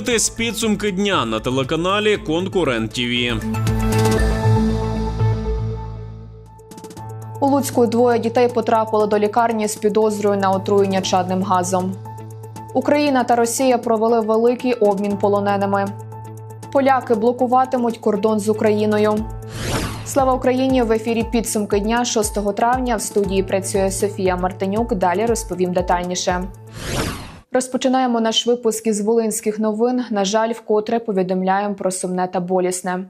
Дивитесь підсумки дня на телеканалі Конкурент ТІВІ. У Луцьку двоє дітей потрапили до лікарні з підозрою на отруєння чадним газом. Україна та Росія провели великий обмін полоненими. Поляки блокуватимуть кордон з Україною. Слава Україні! В ефірі підсумки дня 6 травня. В студії працює Софія Мартинюк. Далі розповім детальніше. Розпочинаємо наш випуск із волинських новин. На жаль, вкотре повідомляємо про сумне та болісне.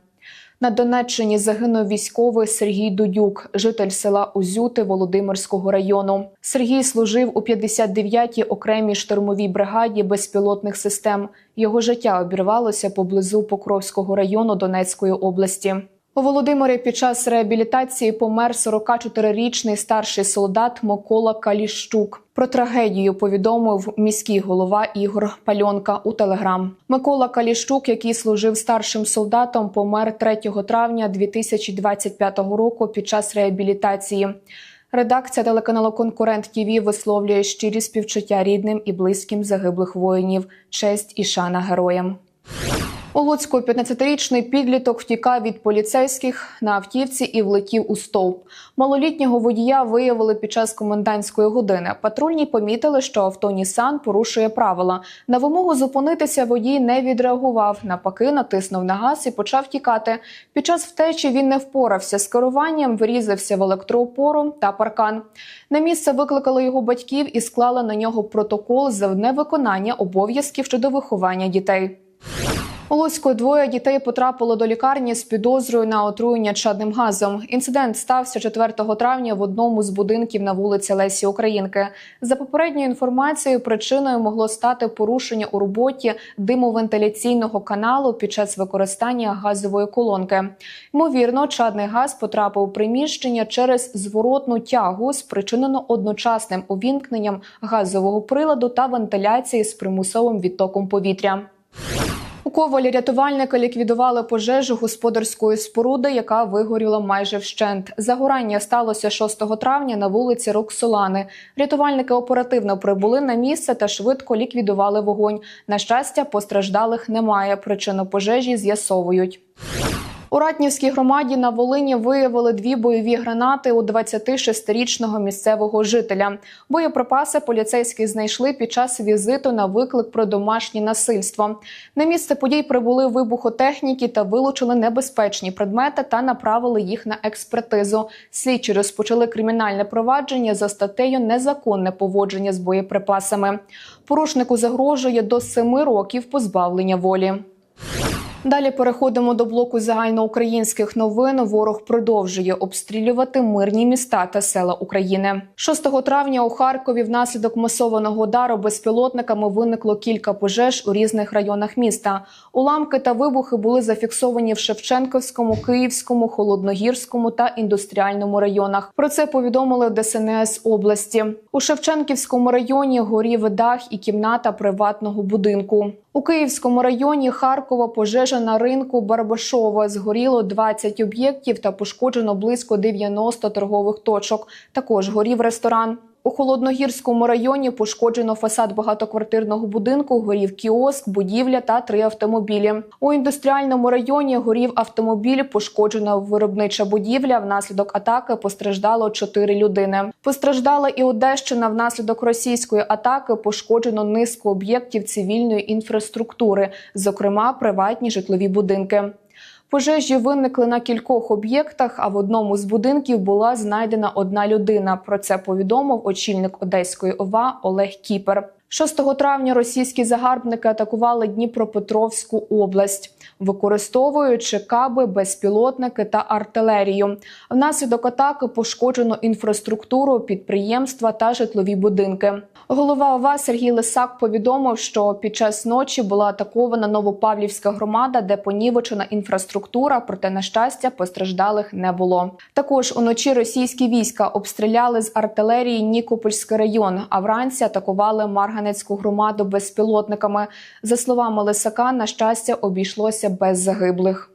На Донеччині загинув військовий Сергій Дудюк, житель села Узюти Володимирського району. Сергій служив у 59-й окремій штурмовій бригаді безпілотних систем. Його життя обірвалося поблизу Покровського району Донецької області. У Володимирі під час реабілітації помер 44-річний старший солдат Микола Каліщук. Про трагедію повідомив міський голова Ігор Пальонка у телеграм. Микола Каліщук, який служив старшим солдатом, помер 3 травня 2025 року під час реабілітації. Редакція телеканалу Конкурент ТІВІ висловлює щирі співчуття рідним і близьким загиблих воїнів. Честь і шана героям. У Луцьку 15-річний підліток втікав від поліцейських на автівці і влетів у стовп. Малолітнього водія виявили під час комендантської години. Патрульні помітили, що авто Нісан порушує правила. На вимогу зупинитися водій не відреагував. Напаки натиснув на газ і почав тікати. Під час втечі він не впорався з керуванням, врізався в електроопору та паркан. На місце викликали його батьків і склали на нього протокол за невиконання обов'язків щодо виховання дітей. Луцьку двоє дітей потрапило до лікарні з підозрою на отруєння чадним газом. Інцидент стався 4 травня в одному з будинків на вулиці Лесі Українки. За попередньою інформацією, причиною могло стати порушення у роботі димовентиляційного каналу під час використання газової колонки. Ймовірно, чадний газ потрапив у приміщення через зворотну тягу, спричинену одночасним увімкненням газового приладу та вентиляції з примусовим відтоком повітря. У Ковалі рятувальники ліквідували пожежу господарської споруди, яка вигоріла майже вщент. Загорання сталося 6 травня на вулиці Роксолани. Рятувальники оперативно прибули на місце та швидко ліквідували вогонь. На щастя, постраждалих немає. Причину пожежі з'ясовують. У Ратнівській громаді на Волині виявили дві бойові гранати у 26-річного місцевого жителя. Боєприпаси поліцейські знайшли під час візиту на виклик про домашнє насильство. На місце подій прибули вибухотехніки та вилучили небезпечні предмети та направили їх на експертизу. Слідчі розпочали кримінальне провадження за статтею незаконне поводження з боєприпасами. Порушнику загрожує до семи років позбавлення волі. Далі переходимо до блоку загальноукраїнських новин. Ворог продовжує обстрілювати мирні міста та села України. 6 травня у Харкові внаслідок масованого удару безпілотниками виникло кілька пожеж у різних районах міста. Уламки та вибухи були зафіксовані в Шевченківському, Київському, Холодногірському та індустріальному районах. Про це повідомили ДСНС області. У Шевченківському районі горів дах і кімната приватного будинку. У Київському районі Харкова пожежа на ринку Барбашова згоріло 20 об'єктів та пошкоджено близько 90 торгових точок. Також горів ресторан. У Холодногірському районі пошкоджено фасад багатоквартирного будинку, горів кіоск, будівля та три автомобілі. У індустріальному районі горів автомобіль, пошкоджена виробнича будівля. Внаслідок атаки постраждало чотири людини. Постраждала і Одещина. Внаслідок російської атаки пошкоджено низку об'єктів цивільної інфраструктури, зокрема приватні житлові будинки. Пожежі виникли на кількох об'єктах, а в одному з будинків була знайдена одна людина. Про це повідомив очільник Одеської ОВА Олег Кіпер. 6 травня російські загарбники атакували Дніпропетровську область, використовуючи каби, безпілотники та артилерію. Внаслідок атаки пошкоджено інфраструктуру, підприємства та житлові будинки. Голова ОВА Сергій Лисак повідомив, що під час ночі була атакована Новопавлівська громада, де понівечена інфраструктура, проте на щастя постраждалих не було. Також уночі російські війська обстріляли з артилерії Нікопольський район, а вранці атакували Марганецьку громаду безпілотниками. За словами Лисака, на щастя, обійшлося без загиблих.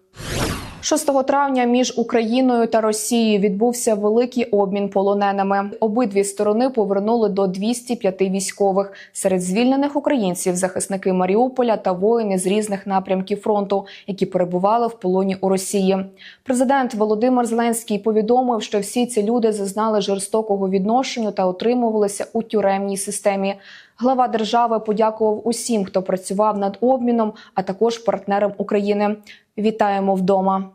6 травня між Україною та Росією відбувся великий обмін полоненими. Обидві сторони повернули до 205 військових. Серед звільнених українців захисники Маріуполя та воїни з різних напрямків фронту, які перебували в полоні у Росії. Президент Володимир Зеленський повідомив, що всі ці люди зазнали жорстокого відношення та отримувалися у тюремній системі. Глава держави подякував усім, хто працював над обміном, а також партнерам України. Вітаємо вдома.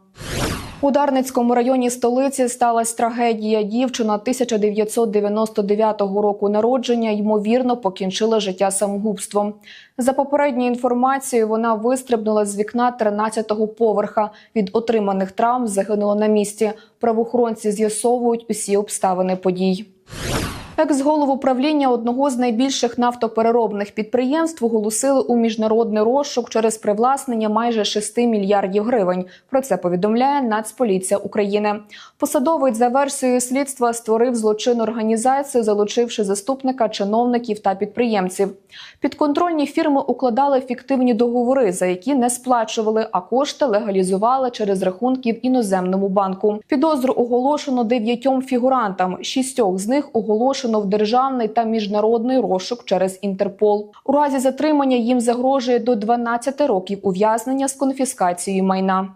У Дарницькому районі столиці сталася трагедія. Дівчина 1999 року народження ймовірно покінчила життя самогубством. За попередньою інформацією, вона вистрибнула з вікна 13-го поверха. Від отриманих травм загинула на місці. Правоохоронці з'ясовують усі обставини подій. Екс-голову правління одного з найбільших нафтопереробних підприємств оголосили у міжнародний розшук через привласнення майже 6 мільярдів гривень. Про це повідомляє Нацполіція України. Посадовець за версією слідства створив злочинну організацію, залучивши заступника чиновників та підприємців. Підконтрольні фірми укладали фіктивні договори, за які не сплачували, а кошти легалізували через рахунки в іноземному банку. Підозру оголошено дев'ятьом фігурантам. Шістьох з них оголошено в державний та міжнародний розшук через Інтерпол. У разі затримання їм загрожує до 12 років ув'язнення з конфіскацією майна.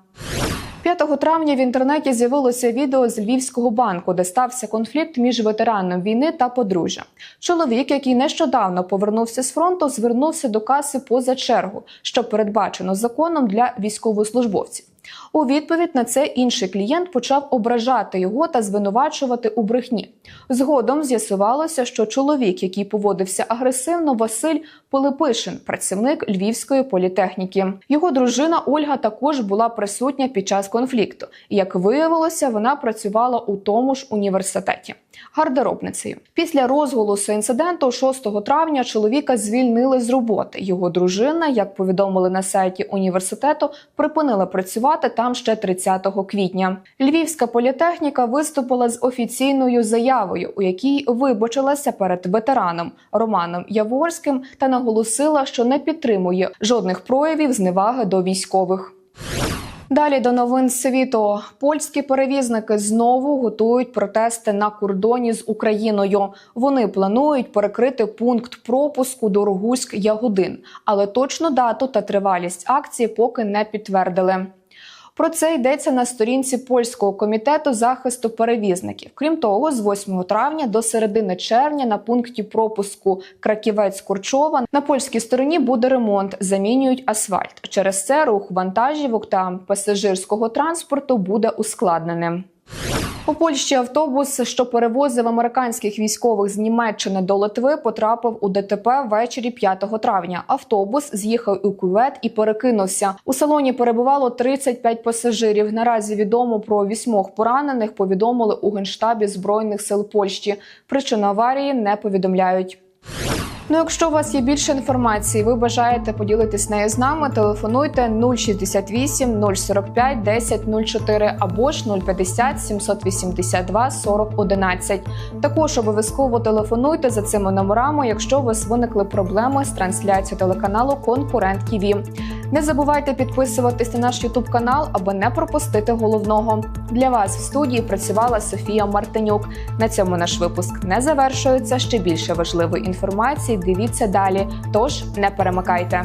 5 травня в інтернеті з'явилося відео з Львівського банку, де стався конфлікт між ветераном війни та подружжя. Чоловік, який нещодавно повернувся з фронту, звернувся до каси поза чергу, що передбачено законом для військовослужбовців. У відповідь на це інший клієнт почав ображати його та звинувачувати у брехні. Згодом з'ясувалося, що чоловік, який поводився агресивно, Василь Пилипишин, працівник Львівської політехніки. Його дружина Ольга також була присутня під час конфлікту. Як виявилося, вона працювала у тому ж університеті гардеробницею. Після розголосу інциденту 6 травня чоловіка звільнили з роботи. Його дружина, як повідомили на сайті університету, припинила працювати там ще 30 квітня. Львівська політехніка виступила з офіційною заявою, у якій вибачилася перед ветераном Романом Яворським та наголосила, що не підтримує жодних проявів зневаги до військових. Далі до новин світу. Польські перевізники знову готують протести на кордоні з Україною. Вони планують перекрити пункт пропуску до Рогуськ Ягодин, але точну дату та тривалість акції поки не підтвердили. Про це йдеться на сторінці польського комітету захисту перевізників. Крім того, з 8 травня до середини червня на пункті пропуску Краківець Курчова на польській стороні буде ремонт, замінюють асфальт. Через це рух вантажівок та пасажирського транспорту буде ускладненим. У Польщі автобус, що перевозив американських військових з Німеччини до Литви, потрапив у ДТП ввечері 5 травня. Автобус з'їхав у кювет і перекинувся. У салоні перебувало 35 пасажирів. Наразі відомо про вісьмох поранених. Повідомили у генштабі збройних сил Польщі. Причину аварії не повідомляють. Ну, якщо у вас є більше інформації, ви бажаєте поділитись нею з нами, телефонуйте 068 045 10 04 або ж 050 782 40 11. Також обов'язково телефонуйте за цими номерами, якщо у вас виникли проблеми з трансляцією телеканалу Конкурент ТІВІ. Не забувайте підписуватись на наш Ютуб канал, аби не пропустити головного. Для вас в студії працювала Софія Мартинюк. На цьому наш випуск не завершується. Ще більше важливої інформації. Дивіться далі. Тож не перемикайте.